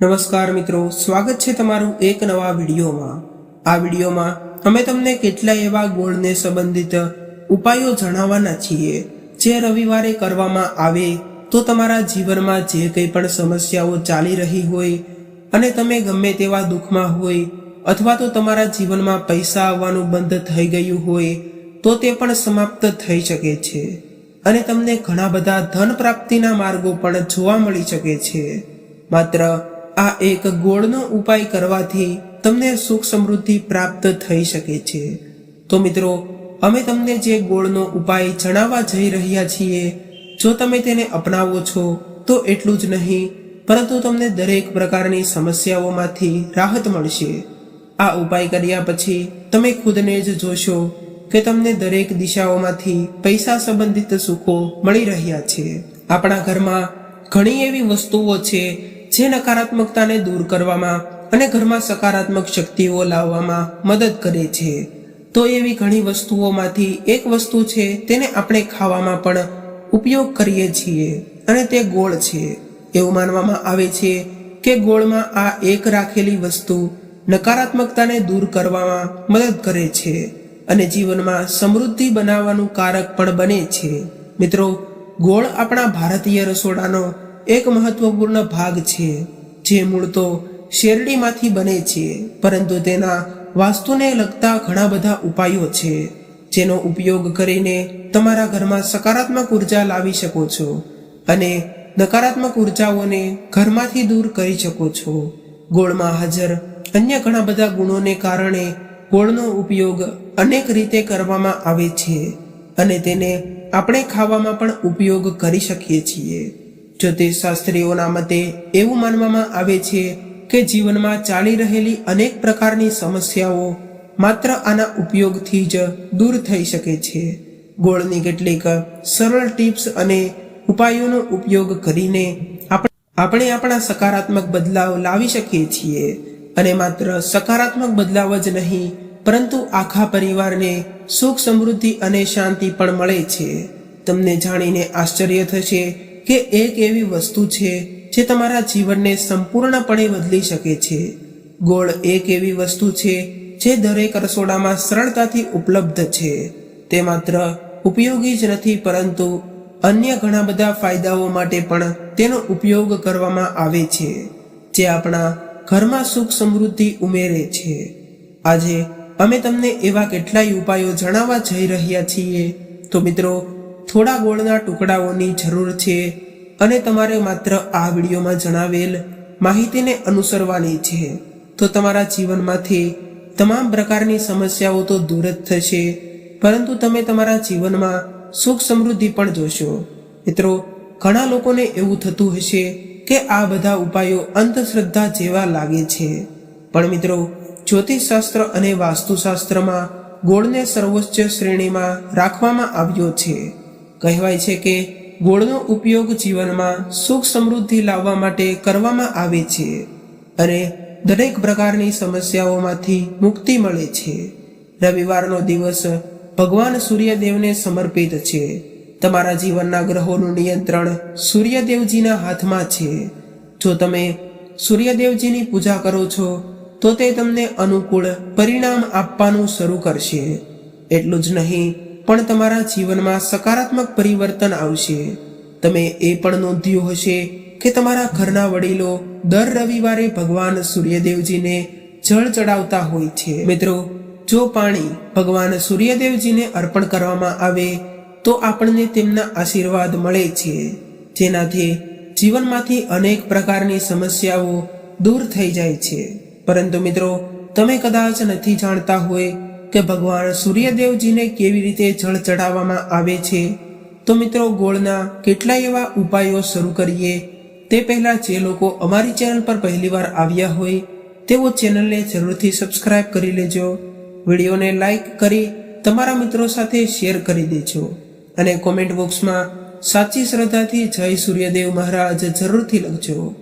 નમસ્કાર મિત્રો, સ્વાગત છે તમારું એક નવા વિડીયોમાં. આ વિડીયોમાં અમે તમને કેટલાય એવા ગોળને સંબંધિત ઉપાયો જણાવવાના છીએ. જે રવિવારે કરવામાં આવે તો તમારા જીવનમાં જે કંઈ પણ સમસ્યાઓ ચાલી રહી હોય અને તમે ગમે તેવા દુઃખમાં હોય અથવા તો તમારા જીવનમાં પૈસા આવવાનું બંધ થઈ ગયું હોય તો તે પણ સમાપ્ત થઈ શકે છે. અને તમને ઘણા બધા ધન પ્રાપ્તિના માર્ગો પણ જોવા મળી શકે છે. માત્ર આ એક ગોળનો ઉપાય કરવાથી તમને સુખ સમૃદ્ધિ પ્રાપ્ત થઈ શકે છે. તો મિત્રો, અમે તમને જે ગોળનો ઉપાય જણાવવા જઈ રહ્યા છીએ, જો તમે તેને અપનાવો છો, તો એટલું જ નહીં, પરંતુ તમને દરેક પ્રકારની સમસ્યાઓમાંથી રાહત મળશે. આ ઉપાય કર્યા પછી તમે ખુદને જ જોશો કે તમને દરેક દિશાઓમાંથી પૈસા સંબંધિત સુખો મળી રહ્યા છે. આપણા ઘરમાં ઘણી એવી વસ્તુઓ છે જે નકારાત્મકતાને દૂર કરવામાં અને ઘરમાં સકારાત્મક શક્તિઓ લાવવામાં મદદ કરે છે. તો એવી ઘણી વસ્તુઓમાંથી એક વસ્તુ છે, તેને આપણે ખાવામાં પણ ઉપયોગ કરીએ છીએ અને તે ગોળ છે. એવું માનવામાં આવે છે કે ગોળમાં આ એક રાખેલી વસ્તુ નકારાત્મકતાને દૂર કરવામાં મદદ કરે છે અને જીવનમાં સમૃદ્ધિ બનાવવાનું કારક પણ બને છે. મિત્રો, ગોળ આપણા ભારતીય રસોડાનો એક મહત્વપૂર્ણ ભાગ છે, જે મૂળ તો શેરડીમાંથી બને છે, પરંતુ તેના વાસ્તુને લગતા ઘણા બધા ઉપાયો છે. જેનો ઉપયોગ કરીને તમારા ઘરમાં સકારાત્મક ઊર્જા લાવી શકો છો અને નકારાત્મક ઉર્જાઓને ઘરમાંથી દૂર કરી શકો છો. ગોળમાં હાજર અન્ય ઘણા બધા ગુણોને કારણે ગોળનો ઉપયોગ અનેક રીતે કરવામાં આવે છે અને તેને આપણે ખાવામાં પણ ઉપયોગ કરી શકીએ છીએ. જ્યોતિષશાસ્ત્રીઓના મતે એવું માનવામાં આવે છે કે જીવનમાં ચાલી રહેલી અનેક પ્રકારની સમસ્યાઓ માત્ર આના ઉપયોગથી જ દૂર થઈ શકે છે. ગોળની કેટલીક સરળ ટિપ્સ અને ઉપાયોનો ઉપયોગ કરીને આપણે આપણે સકારાત્મક બદલાવ લાવી શકીએ છીએ અને માત્ર સકારાત્મક બદલાવ જ નહીં, પરંતુ આખા પરિવારને સુખ સમૃદ્ધિ અને શાંતિ પણ મળે છે. તમને જાણીને આશ્ચર્ય થશે કે એક એવી વસ્તુ છે જે તમારા જીવનને સંપૂર્ણપણે બદલી શકે છે. ગોળ એક એવી વસ્તુ છે જે દરેક રસોડામાં સરળતાથી ઉપલબ્ધ છે. તે માત્ર ઉપયોગી જ નથી, પરંતુ અન્ય ઘણા બધા ફાયદાઓ માટે પણ તેનો ઉપયોગ કરવામાં આવે છે, જે આપણા ઘરમાં સુખ સમૃદ્ધિ ઉમેરે છે. આજે અમે તમને એવા કેટલાય ઉપાયો જણાવવા જઈ રહ્યા છીએ. તો મિત્રો થોડા ગોળના ટુકડાઓની જરૂર છે અને તમારે માત્ર આ વિડીયોમાં જણાવેલ માહિતીને અનુસરવાની છે. તો તમારા જીવનમાંથી તમામ પ્રકારની સમસ્યાઓ તો દૂર જ થશે, પરંતુ તમે તમારા જીવનમાં સુખ સમૃદ્ધિ પણ જોશો. મિત્રો, ઘણા લોકોને એવું થતું હશે કે આ બધા ઉપાયો અંધશ્રદ્ધા જેવા લાગે છે. પણ મિત્રો, જ્યોતિષશાસ્ત્ર અને વાસ્તુશાસ્ત્રમાં ગોળને સર્વોચ્ચ શ્રેણીમાં રાખવામાં આવ્યો છે. કહેવાય છે કે ગોળનો ઉપયોગ જીવનમાં સુખ સમૃદ્ધિ લાવવા માટે કરવામાં આવે છે અને દરેક પ્રકારની સમસ્યાઓમાંથી મુક્તિ મળે છે. રવિવારનો દિવસ ભગવાન સૂર્યદેવને સમર્પિત છે. તમારા જીવનના ગ્રહોનું નિયંત્રણ સૂર્યદેવજીના હાથમાં છે. જો તમે સૂર્યદેવજીની પૂજા કરો છો, તો તે તમને અનુકૂળ પરિણામ આપવાનું શરૂ કરશે. એટલું જ નહીં પણ તમારા જીવનમાં સકારાત્મક પરિવર્તન આવશે. તમે એ પણ નોંધ્યું હશે કે તમારા ઘરના વડીલો દર રવિવારે ભગવાન સૂર્યદેવજીને જળ ચડાવતા હોય છે. મિત્રો, જો પાણી ભગવાન સૂર્યદેવજીને અર્પણ કરવામાં આવે, તો આપણને તેમના આશીર્વાદ મળે છે. જેનાથી જીવનમાંથી અનેક પ્રકારની સમસ્યાઓ દૂર થઈ જાય છે. પરંતુ મિત્રો, તમે કદાચ નથી જાણતા હોય કે ભગવાન સૂર્યદેવજીને કેવી રીતે જળ ચડાવવામાં આવે છે? તો મિત્રો, ગોળના કેટલાય એવા ઉપાયો શરૂ કરીએ? તે પહેલાં જે લોકો અમારી ચેનલ પર પહેલીવાર આવ્યા હોય, તેઓ ચેનલને જરૂરથી સબસ્ક્રાઇબ કરી લેજો. વિડીયોને લાઈક કરી તમારા મિત્રો સાથે શેર કરી દેજો. અને કોમેન્ટ બોક્સમાં સાચી શ્રદ્ધાથી જય સૂર્યદેવ મહારાજ જરૂરથી લખજો.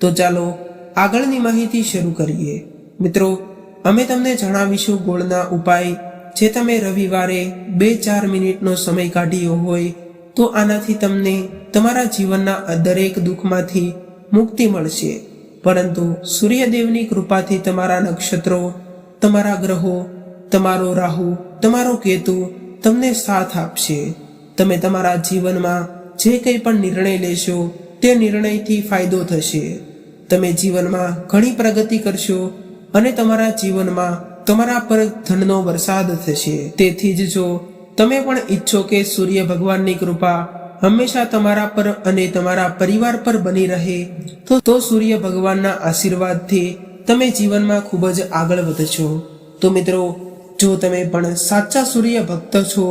તો ચાલો આગળની માહિતી શરૂ કરીએ. મિત્રો અમે તમને જણાવીશું ગોળના ઉપાય. જે તમે રવિવારે બે ચાર મિનિટનો સમય કાઢ્યો હોય, તો આનાથી તમને તમારા જીવનના દરેક દુઃખમાંથી મુક્તિ મળશે. પરંતુ સૂર્યદેવની કૃપાથી તમારા નક્ષત્રો, તમારા ગ્રહો, તમારો રાહુ, તમારો કેતુ તમને સાથ આપશે. તમે તમારા જીવનમાં જે કંઈ પણ નિર્ણય લેશો, તે નિર્ણયથી ફાયદો થશે. તમે જીવનમાં ઘણી પ્રગતિ કરશો અને તમારા જીવનમાં તમારા પર ધનનો વરસાદ થશે. તેથી જ જો તમે પણ ઈચ્છો કે સૂર્ય ભગવાનની કૃપા હંમેશા તમારા પર અને તમારા પરિવાર પર બની રહે, તો તો સૂર્ય ભગવાનના આશીર્વાદથી તમે જીવનમાં ખૂબ જ આગળ વધશો. તો મિત્રો, જો તમે પણ સાચા સૂર્ય ભક્ત છો,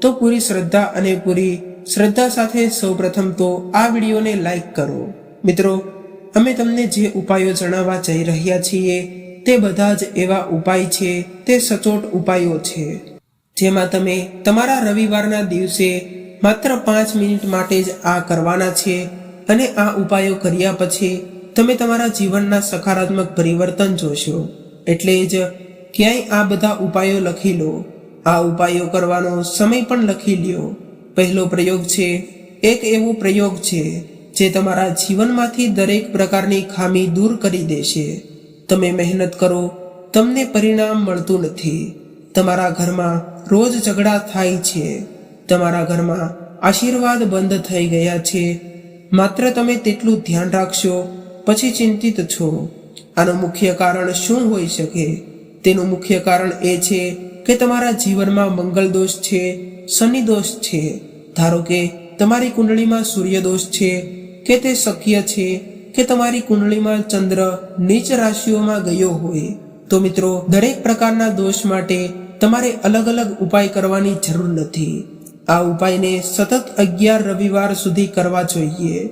તો પૂરી શ્રદ્ધા અને પૂરી શ્રદ્ધા સાથે સૌપ્રથમ તો આ વિડીયોને લાઈક કરો. મિત્રો, અમે તમને જે ઉપાયો જણાવવા જઈ રહ્યા છીએ તે બધા જ એવા ઉપાય છે, તે સચોટ ઉપાયો છે. જેમાં તમે તમારા રવિવારના દિવસે માત્ર પાંચ મિનિટ માટે જ આ કરવાના છે અને આ ઉપાયો કર્યા પછી તમે તમારા જીવનના સકારાત્મક પરિવર્તન જોશો. એટલે જ ક્યાંય આ બધા ઉપાયો લખી લો. આ ઉપાયો કરવાનો સમય પણ લખી લ્યો. પહેલો પ્રયોગ છે, એક એવો પ્રયોગ છે જે તમારા જીવનમાંથી દરેક પ્રકારની ખામી દૂર કરી દેશે. તમે મહેનત કરો, તમને પરિણામ મળતું નથી. તમારા ઘરમાં રોજ ઝઘડા થાય છે. તમારા ઘરમાં આશીર્વાદ બંધ થઈ ગયા છે. માત્ર તમે તેટલું ધ્યાન રાખશો, પછી ચિંતિત છો. આનું મુખ્ય કારણ શું હોઈ શકે? તેનું મુખ્ય કારણ એ છે કે તમારા જીવનમાં મંગલ દોષ છે, શનિ દોષ છે. ધારો કે તમારી કુંડળીમાં સૂર્ય દોષ છે, કે તે શક્ય છે કે તમારી કુંડળીમાં ચંદ્ર નીચ રાશિઓમાં ગયો હોય, તો મિત્રો, દરેક પ્રકારના દોષ માટે તમારે અલગ અલગ ઉપાય કરવાની જરૂર નથી. આ ઉપાયને સતત અગિયાર રવિવાર સુધી કરવા જોઈએ.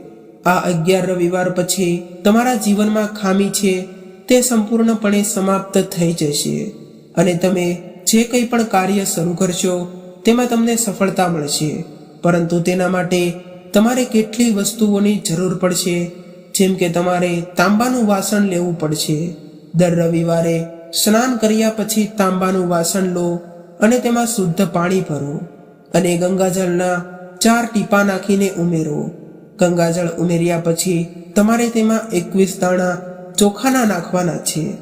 આ અગિયાર રવિવાર પછી તમારા જીવનમાં ખામી છે, તે સંપૂર્ણપણે સમાપ્ત થઈ જશે. અને તમે જે કંઈ પણ કાર્ય શરૂ કરશો, તેમાં તમને સફળતા મળશે. પરંતુ તેના માટે તમારે કેટલી વસ્તુઓની જરૂર પડશે જેમ કે તમારે તાંબાનું વાસણ લેવું પડશે. દર રવિવારે સ્નાન કર્યા પછી તાંબાનું વાસણ લો અને તેમાં શુદ્ધ પાણી ભરો અને ગંગાજળના ચાર ટીપા નાખીને ઉમેરો. ગંગાજળ ઉમેર્યા પછી તમારે તેમાં એકવીસ દાણા ચોખાના નાખવાના છે.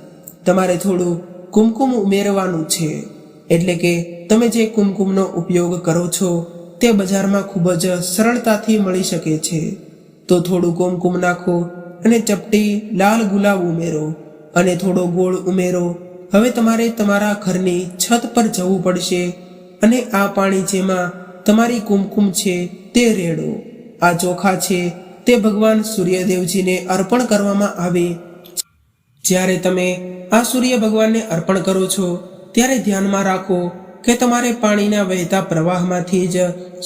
તમારે થોડું કુમકુમ ઉમેરવાનું છે. એટલે કે તમે જે કુમકુમનો ઉપયોગ કરો છો તે બજારમાં ખૂબ જ સરળતાથી મળી શકે છે. તો થોડું કુમકુમ નાખો અને ચપટી લાલ ગુલાબ ઉમેરો અને થોડો ગોળ ઉમેરો. હવે તમારે તમારા ઘરની છત પર જવું પડશે અને આ પાણી જેમાં તમારી કુમકુમ છે તે રેડો. આ ચોખા છે તે ભગવાન સૂર્યદેવજીને અર્પણ કરવામાં આવે. જ્યારે તમે આ સૂર્ય ભગવાનને અર્પણ કરો છો, ત્યારે ધ્યાનમાં રાખો કે તમારે પાણીના વહેતા પ્રવાહમાંથી જ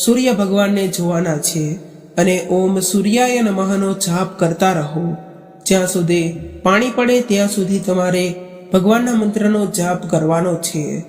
સૂર્ય ભગવાનને જોવાના છે. અને ઓમ સૂર્યાય નમઃનો જાપ કરતા રહો. જ્યાં સુધી પાણી પડે ત્યાં સુધી તમારે ભગવાનના મંત્રનો જાપ કરવાનો છે.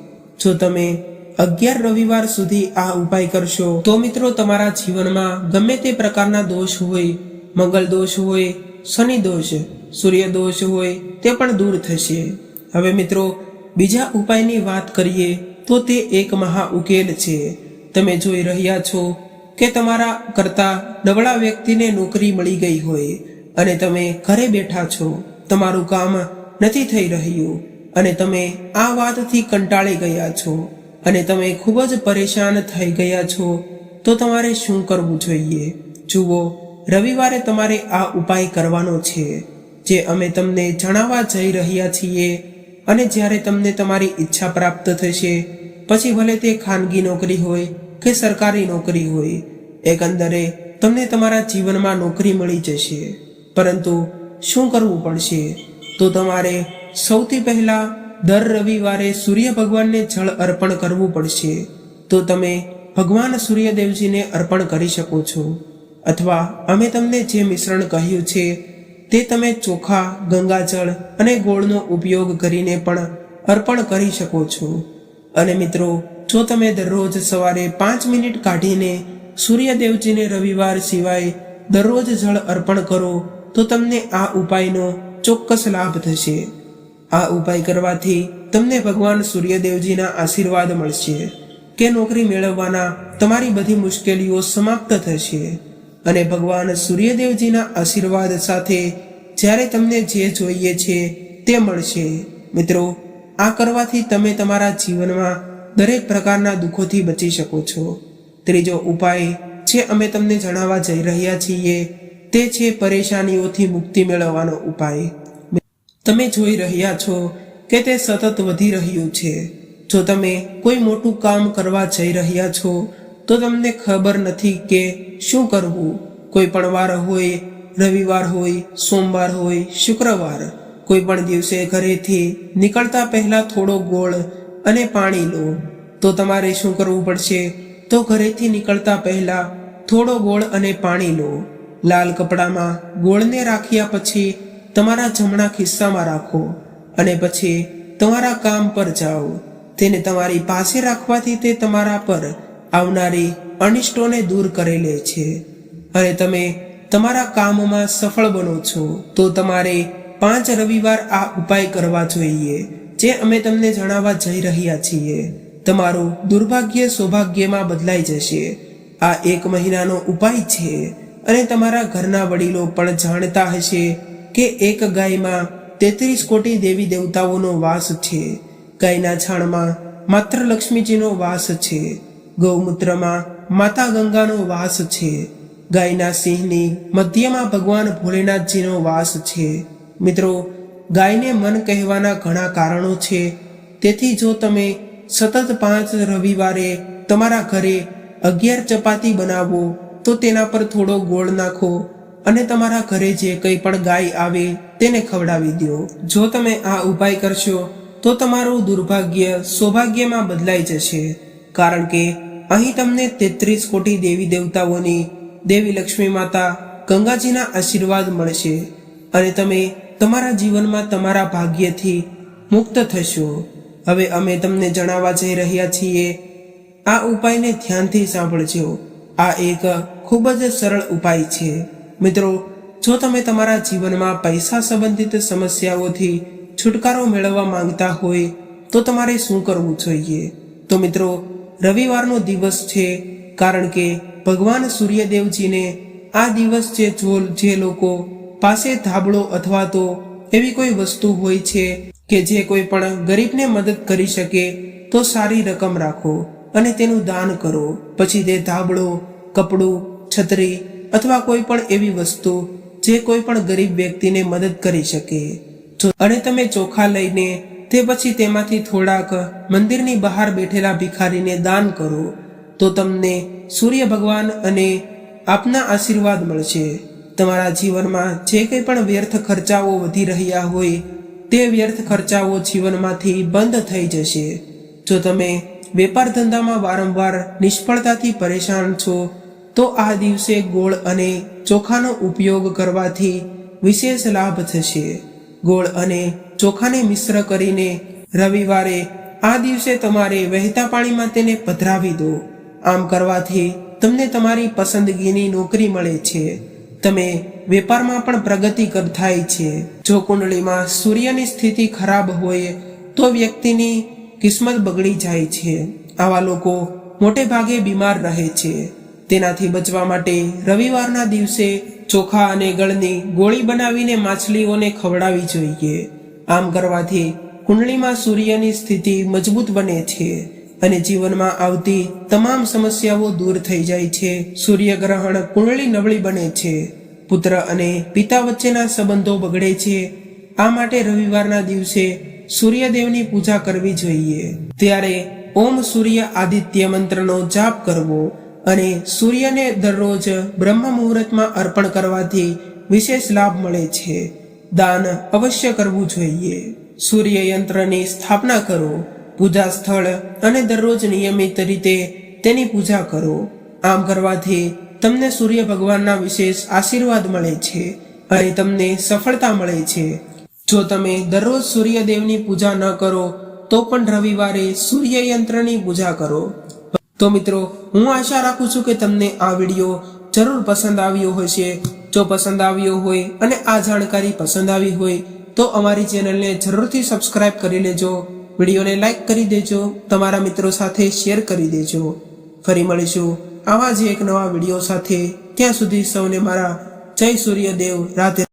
જો તમે અગિયાર રવિવાર સુધી આ ઉપાય કરશો, તો મિત્રો તમારા જીવનમાં ગમે તે પ્રકારના દોષ હોય, મંગલ દોષ હોય, શનિ દોષ, સૂર્ય દોષ હોય, તે પણ દૂર થશે. હવે મિત્રો, બીજા ઉપાયની વાત કરીએ, તો તે એક મહા ઉકેલ છે. તમે જોઈ રહ્યા છો કે તમારા કરતાં નબળા વ્યક્તિને નોકરી મળી ગઈ હોય અને તમે ઘરે બેઠા છો, તમારું કામ નથી થઈ રહ્યું અને તમે આ વાતથી કંટાળી ગયા છો અને તમે ખૂબ જ પરેશાન થઈ ગયા છો, તો તમારે શું કરવું જોઈએ? જુઓ, રવિવારે તમારે આ ઉપાય કરવાનો છે, જે અમે તમને જણાવવા જઈ રહ્યા છીએ અને જ્યારે તમને તમારી ઈચ્છા પ્રાપ્ત થશે, પછી ભલે તે ખાનગી નોકરી હોય કે સરકારી નોકરી હોય, એકંદરે તમને તમારા જીવનમાં નોકરી મળી જશે. પરંતુ શું કરવું પડશે? તો તમારે સૌથી પહેલા દર રવિવારે સૂર્ય ભગવાનને જળ અર્પણ કરવું પડશે. તો તમે ભગવાન સૂર્યદેવજીને અર્પણ કરી શકો છો. અથવા અમે તમને જે મિશ્રણ કહ્યું છે, તે તમે ચોખા, ગંગાજળ અને ગોળનો ઉપયોગ કરીને પણ અર્પણ કરી શકો છો. અને મિત્રો જો તમે દરરોજ સવારે પાંચ મિનિટ કાઢીને સૂર્યદેવજીને રવિવાર સિવાય દરરોજ જળ અર્પણ કરો, તો તમને આ ઉપાયનો ચોક્કસ લાભ થશે. આ ઉપાય કરવાથી તમને ભગવાન સૂર્યદેવજીના આશીર્વાદ મળશે કે નોકરી મેળવવાના તમારી બધી મુશ્કેલીઓ સમાપ્ત થશે. અને ભગવાન સૂર્યદેવજીના આશીર્વાદ સાથે જ્યારે તમને જે જોઈએ છે તે મળશે. મિત્રો, આ કરવાથી તમે તમારા જીવનમાં દરેક પ્રકારના દુઃખોથી બચી શકો છો. ત્રીજો ઉપાય જે અમે તમને જણાવવા જઈ રહ્યા છીએ, તે છે પરેશાનીઓથી મુક્તિ મેળવવાનો ઉપાય. તમે જોઈ રહ્યા છો કે તે સતત વધી રહ્યું છે. જો તમે કોઈ મોટું કામ કરવા જઈ રહ્યા છો, તો તમને ખબર નથી કે શું કરવું. કોઈ પણ વાર હોય, રવિવાર હોય, સોમવાર હોય, શુક્રવાર. કોઈ પણ દિવસે ઘરેથી નીકળતા પહેલા થોડો ગોળ અને પાણી લો. તો તમારે શું કરવું પડશે? તો ઘરેથી નીકળતા પહેલાં થોડો ગોળ અને પાણી લો. લાલ કપડામાં ગોળને રાખ્યા પછી તમારા જમણા ખિસ્સામાં રાખો અને પછી તમારા કામ પર જાઓ. તેને તમારી પાસે રાખવાથી તે તમારા પર આવનારી અનિષ્ટોને દૂર કરી લે છે. અને તમે તમારા કામમાં સફળ બનો છો. તો તમારે પાંચ રવિવાર આ ઉપાય કરવા જોઈએ. જે અમે તમને જણાવવા જઈ રહ્યા છીએ, તમારું દુર્ભાગ્ય સૌભાગ્યમાં બદલાઈ જશે. આ એક મહિનાનો ઉપાય છે અને તમારા ઘરના વડીલો પણ જાણતા હશે કે એક ગાયમાં તેત્રીસ કોટી દેવી દેવતાઓનો વાસ છે. ગાયના છાણમાં માત્ર લક્ષ્મીજીનો વાસ છે. ગૌમૂત્રમાં માતા ગંગાનો વાસ છે. ગાયના સિંહની મધ્યમાં ભગવાન ભોલેનાથજીનો વાસ છે. મિત્રો ગાયને મન કહેવાના ઘણા કારણો છે. તેથી જો તમે સતત પાંચ રવિવારે તમારા ઘરે અગિયાર ચપાતી બનાવો, તો તેના પર થોડો ગોળ નાખો અને તમારા ઘરે જે કંઈ પણ ગાય આવે તેને ખવડાવી દો. જો તમે આ ઉપાય કરશો, તો તમારું દુર્ભાગ્ય સૌભાગ્યમાં બદલાઈ જશે. કારણ કે અહીં તમને તેત્રીસ કોટી દેવી દેવતાઓની દેવી લક્ષ્મી માતા ગંગાજીના આશીર્વાદ મળશે અને તમે તમારા જીવનમાં તમારા ભાગ્યથી મુક્ત થશો. હવે અમે તમને જણાવવા જઈ રહ્યા છીએ, આ ઉપાયને ધ્યાનથી સાંભળજો. આ એક ખૂબ જ સરળ ઉપાય છે. મિત્રો, જો તમે તમારા જીવનમાં પૈસા સંબંધિત સમસ્યાઓથી છુટકારો મેળવવા માંગતા હોય, તો તમારે શું કરવું જોઈએ? તો મિત્રો, રવિવારનો દિવસ છે, કારણ કે ભગવાન સૂર્યદેવજીને આ દિવસ છે જો, જે લોકો પાસે ધાબળો અથવા તો એવી કોઈ વસ્તુ હોય છે કે જે કોઈ પણ ગરીબને મદદ કરી શકે, તો સારી રકમ રાખો અને તેનું દાન કરો. પછી તે ધાબળો, કપડું, છત્રી અથવા કોઈ પણ એવી વસ્તુ જે કોઈ પણ ગરીબ વ્યક્તિને મદદ કરી શકે. અને તમે ચોખા લઈને તે પછી તેમાંથી થોડાક મંદિરની બહાર બેઠેલા ભિખારીને દાન કરો, તો તમને સૂર્ય ભગવાન અને આપના આશીર્વાદ મળશે. તમારા જીવનમાં જે કંઈ પણ વ્યર્થ ખર્ચાઓ વધી રહ્યા હોય, તે વ્યર્થ ખર્ચાઓ જીવનમાંથી બંધ થઈ જશે. જો તમે વેપાર ધંધામાં વારંવાર નિષ્ફળતાથી પરેશાન છો, તો આ દિવસે ગોળ અને ચોખાનો ઉપયોગ કરવાથી વિશેષ લાભ થશે. ગોળ અને ચોખાને મિશ્ર કરીને રવિવારે આ દિવસે તમારે વહેતા પાણીમાં તેને પધરાવી દો. આમ કરવાથી તમને તમારી પસંદગીની નોકરી મળે છે. તમે વેપારમાં પણ પ્રગતિ થાય છે. જો કુંડળીમાં સૂર્યની સ્થિતિ ખરાબ હોય, તો વ્યક્તિની કિસ્મત બગડી જાય છે. આવા લોકો મોટે ભાગે બીમાર રહે છે. તેનાથી બચવા માટે રવિવારના દિવસે ચોખા અને ગળની ગોળી બનાવીને માછલીઓને ખવડાવી જોઈએ. આમ કરવાથી કુંડળીમાં સૂર્યની સ્થિતિ મજબૂત બને છે. અને જીવનમાં આવતી તમામ સમસ્યાઓ દૂર થઈ જાય છે. સૂર્યગ્રહણ કુંડળી નબળી બને છે. પુત્ર અને પિતા વચ્ચેના સંબંધો બગડે છે. આ માટે રવિવારના દિવસે સૂર્યદેવની પૂજા કરવી જોઈએ. ત્યારે ઓમ સૂર્ય આદિત્ય મંત્રનો જાપ કરવો અને સૂર્યને દરરોજ બ્રહ્મ મુહૂર્તમાં અર્પણ કરવાથી વિશેષ લાભ મળે છે. દાન અવશ્ય કરવું જોઈએ. સૂર્ય યંત્રની સ્થાપના કરો. પૂજા સ્થળ અને દરરોજ નિયમિત રીતે તેની પૂજા કરો. આમ કરવાથી તમને સૂર્ય ભગવાનના વિશેષ આશીર્વાદ મળે છે અને તમને સફળતા મળે છે. જો તમે દરરોજ સૂર્યદેવની પૂજા ન કરો, તો પણ રવિવારે સૂર્ય યંત્રની પૂજા કરો. તો મિત્રો, હું આશા રાખું છું કે તમને આ વીડિયો જરૂર પસંદ આવ્યો હશે. જો પસંદ આવ્યો હોય અને આ જાણકારી પસંદ આવી હોય, તો અમારી ચેનલને જરૂરથી સબસ્ક્રાઇબ કરી લેજો. વિડીયોને લાઈક કરી દેજો, તમારા મિત્રો સાથે શેર કરી દેજો. ફરી મળીશું આવા જ એક નવા વીડિયો સાથે. ત્યાં સુધી સૌને મારા જય સૂર્યદેવ, રાધે